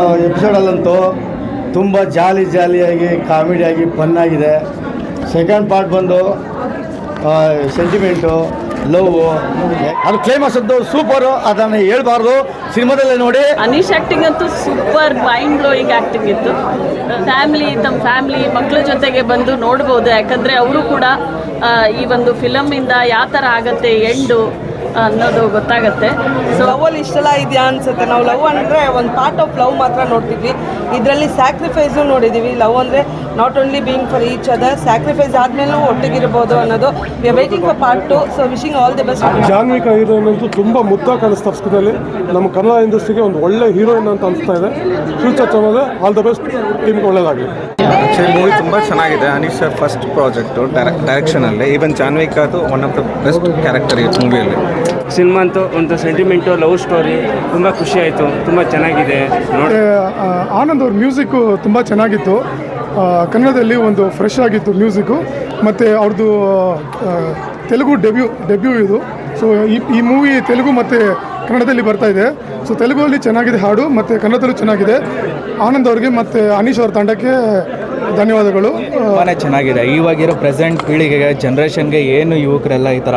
ಎಪಿಸೋಡಲ್ಲಂತೂ ತುಂಬ ಜಾಲಿ ಜಾಲಿಯಾಗಿ ಕಾಮಿಡಿಯಾಗಿ ಫನ್ನಾಗಿದೆ ಸೆಕೆಂಡ್ ಪಾರ್ಟ್ ಬಂದು ಸೆಂಟಿಮೆಂಟು ಲವ್ ಅದು ಕ್ಲೈಮಾಕ್ಸ್ ಅಂತೂ ಸೂಪರು ಅದನ್ನು ಹೇಳ್ಬಾರ್ದು. ಸಿನಿಮಾದಲ್ಲೇ ನೋಡಿ. ಅನೀಶ್ ಆಕ್ಟಿಂಗ್ ಅಂತೂ ಸೂಪರ್ ಮೈಂಡ್ ಬ್ಲೋಯಿಂಗ್ ಆಕ್ಟಿಂಗ್ ಇತ್ತು. ಫ್ಯಾಮಿಲಿ ತಮ್ಮ ಫ್ಯಾಮಿಲಿ ಮಕ್ಕಳ ಜೊತೆಗೆ ಬಂದು ನೋಡ್ಬೋದು. ಯಾಕಂದರೆ ಅವರು ಕೂಡ ಈ ಒಂದು ಫಿಲಮ್ಮಿಂದ ಯಾವ ಥರ ಆಗತ್ತೆ, ಎಂಡು ಅನ್ನೋದು ಗೊತ್ತಾಗುತ್ತೆ. ಸೊ ಲವ್ ಅಲ್ಲಿ ಇಷ್ಟೆಲ್ಲ ಇದೆಯಾ ಅನ್ಸುತ್ತೆ. ನಾವು ಲವ್ ಅಂದರೆ ಒಂದು ಪಾರ್ಟ್ ಆಫ್ ಲವ್ ಮಾತ್ರ ನೋಡ್ತಿದ್ವಿ. ಇದರಲ್ಲಿ ಸ್ಯಾಕ್ರಿಫೈಸು ನೋಡಿದ್ದೀವಿ ಲವ್ ಅಂದರೆ not only being for each other sacrifice ಆದಮೇಲೂ ಒಟ್ಟಿಗಿರ್ಬೋದು ಅನ್ನೋದು. We are waiting for part two so wishing all the best Janvika heroine ಅಂತೂ ತುಂಬ ಮುದ್ದ ಕಾಣಿಸ್ತಾ ಸ್ಕೂಲಲ್ಲಿ. ನಮ್ಮ ಕನ್ನಡ ಇಂಡಸ್ಟ್ರಿಗೆ ಒಂದು ಒಳ್ಳೆ ಹೀರೋಯಿನ್ ಅಂತ ಅನಿಸ್ತಾ ಇದೆ. ಫ್ಯೂಚರ್ ಚೆನ್ನಾಗಿದೆ ಆಲ್ ದ ಬೆಸ್ಟ್ ಟೀಮ್ಗೆ ಒಳ್ಳೇದಾಗಲಿ. ಆ್ಯಕ್ಚುಲಿ ಮೂವಿ ತುಂಬ ಚೆನ್ನಾಗಿದೆ. ಅನೀಶ್ ಸರ್ ಫಸ್ಟ್ ಪ್ರಾಜೆಕ್ಟು ಡೈರೆಕ್ಷನಲ್ಲಿ even ಜಾನ್ವಿಕಾದು one of the best character ಈ ಮೂವಿಯಲ್ಲಿ ಸಿನಿಮಾ ಅಂತೂ ಒಂದು ಸೆಂಟಿಮೆಂಟು, ಲವ್ ಸ್ಟೋರಿ, ತುಂಬ ಖುಷಿ ಆಯಿತು, ತುಂಬ ಚೆನ್ನಾಗಿದೆ, ನೋಡಿ ಆನಂದ್ ಅವ್ರ ಮ್ಯೂಸಿಕ್ಕು ತುಂಬ ಚೆನ್ನಾಗಿತ್ತು. ಕನ್ನಡದಲ್ಲಿ ಒಂದು ಫ್ರೆಶ್ ಆಗಿತ್ತು ಮ್ಯೂಸಿಕ್ಕು ಮತ್ತು ಅವ್ರದ್ದು ತೆಲುಗು ಡೆಬ್ಯೂ ಡೆಬ್ಯೂ ಇದು. ಸೊ ಈ ಈ ಮೂವಿ ತೆಲುಗು ಮತ್ತು ಕನ್ನಡದಲ್ಲಿ ಬರ್ತಾ ಇದೆ. ಸೊ ತೆಲುಗಲ್ಲಿ ಚೆನ್ನಾಗಿದೆ ಹಾಡು, ಮತ್ತು ಕನ್ನಡದಲ್ಲೂ ಚೆನ್ನಾಗಿದೆ. ಆನಂದ್ ಅವ್ರಿಗೆ ಮತ್ತು ಅನೀಶ್ ಅವ್ರ ತಂಡಕ್ಕೆ ಧನ್ಯವಾದಗಳು. ತುಂಬಾ ಚೆನ್ನಾಗಿದೆ. ಇವಾಗಿರೋ ಪ್ರೆಸೆಂಟ್ ಪೀಳಿಗೆಗೆ, ಜನ್ರೇಷನ್ಗೆ ಏನು ಯುವಕರೆಲ್ಲ ಈ ಥರ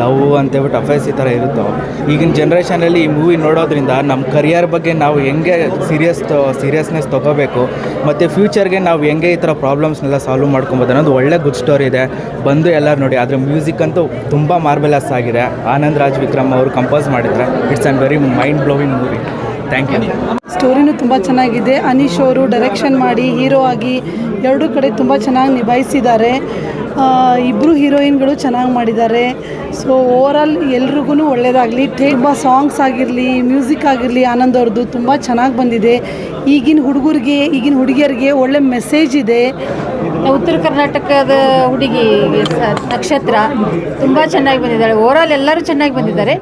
ಲವ್ ಅಂತೇಳ್ಬಿಟ್ಟು ಅಫೇರ್ಸ್ ಈ ಥರ ಇರುತ್ತೋ? ಈಗಿನ ಜನ್ರೇಷನಲ್ಲಿ ಈ ಮೂವಿ ನೋಡೋದ್ರಿಂದ ನಮ್ಮ ಕರಿಯರ್ ಬಗ್ಗೆ ನಾವು ಹೆಂಗೆ ಸೀರಿಯಸ್ ಸೀರಿಯಸ್ನೆಸ್ ತೊಗೋಬೇಕು, ಮತ್ತು ಫ್ಯೂಚರ್ಗೆ ನಾವು ಹೆಂಗೆ ಈ ಥರ ಪ್ರಾಬ್ಲಮ್ಸ್ನೆಲ್ಲ ಸಾಲ್ವ್ ಮಾಡ್ಕೊಬೋದು ಅನ್ನೋದು ಒಳ್ಳೆ ಗುಡ್ ಸ್ಟೋರಿ ಇದೆ. ಬಂದು ಎಲ್ಲರೂ ನೋಡಿ, ಆದರೆ ಮ್ಯೂಸಿಕ್ ಅಂತೂ ತುಂಬ ಮಾರ್ಬೆಲಸ್ ಆಗಿದೆ. ಆನಂದ್ ರಾಜ್ ವಿಕ್ರಮ್ ಅವರು ಕಂಪೋಸ್ ಮಾಡಿದರೆ it's an very mind blowing movie thank you ಸ್ಟೋರಿನೂ ತುಂಬ ಚೆನ್ನಾಗಿದೆ. ಅನೀಶ್ ಅವರು ಡೈರೆಕ್ಷನ್ ಮಾಡಿ ಹೀರೋ ಆಗಿ ಎರಡೂ ಕಡೆ ತುಂಬ ಚೆನ್ನಾಗಿ ನಿಭಾಯಿಸಿದ್ದಾರೆ. ಇಬ್ಬರು ಹೀರೋಯಿನ್ಗಳು ಚೆನ್ನಾಗಿ ಮಾಡಿದ್ದಾರೆ. ಸೊ ಓವರಾಲ್ ಎಲ್ರಿಗೂ ಒಳ್ಳೆಯದಾಗಲಿ ಟೇಕ್ ಬಾ ಸಾಂಗ್ಸ್ ಆಗಿರಲಿ ಮ್ಯೂಸಿಕ್ ಆಗಿರಲಿ ಆನಂದ್ ಅವ್ರದ್ದು ತುಂಬ ಚೆನ್ನಾಗಿ ಬಂದಿದೆ. ಈಗಿನ ಹುಡುಗರಿಗೆ ಈಗಿನ ಹುಡುಗಿಯರಿಗೆ ಒಳ್ಳೆ ಮೆಸೇಜ್ ಇದೆ. ಉತ್ತರ ಕರ್ನಾಟಕದ ಹುಡುಗಿ ಸ- ನಕ್ಷತ್ರ ತುಂಬ ಚೆನ್ನಾಗಿ ಬಂದಿದ್ದಾಳೆ. ಓವರಾಲ್ ಎಲ್ಲರೂ ಚೆನ್ನಾಗಿ ಬಂದಿದ್ದಾರೆ.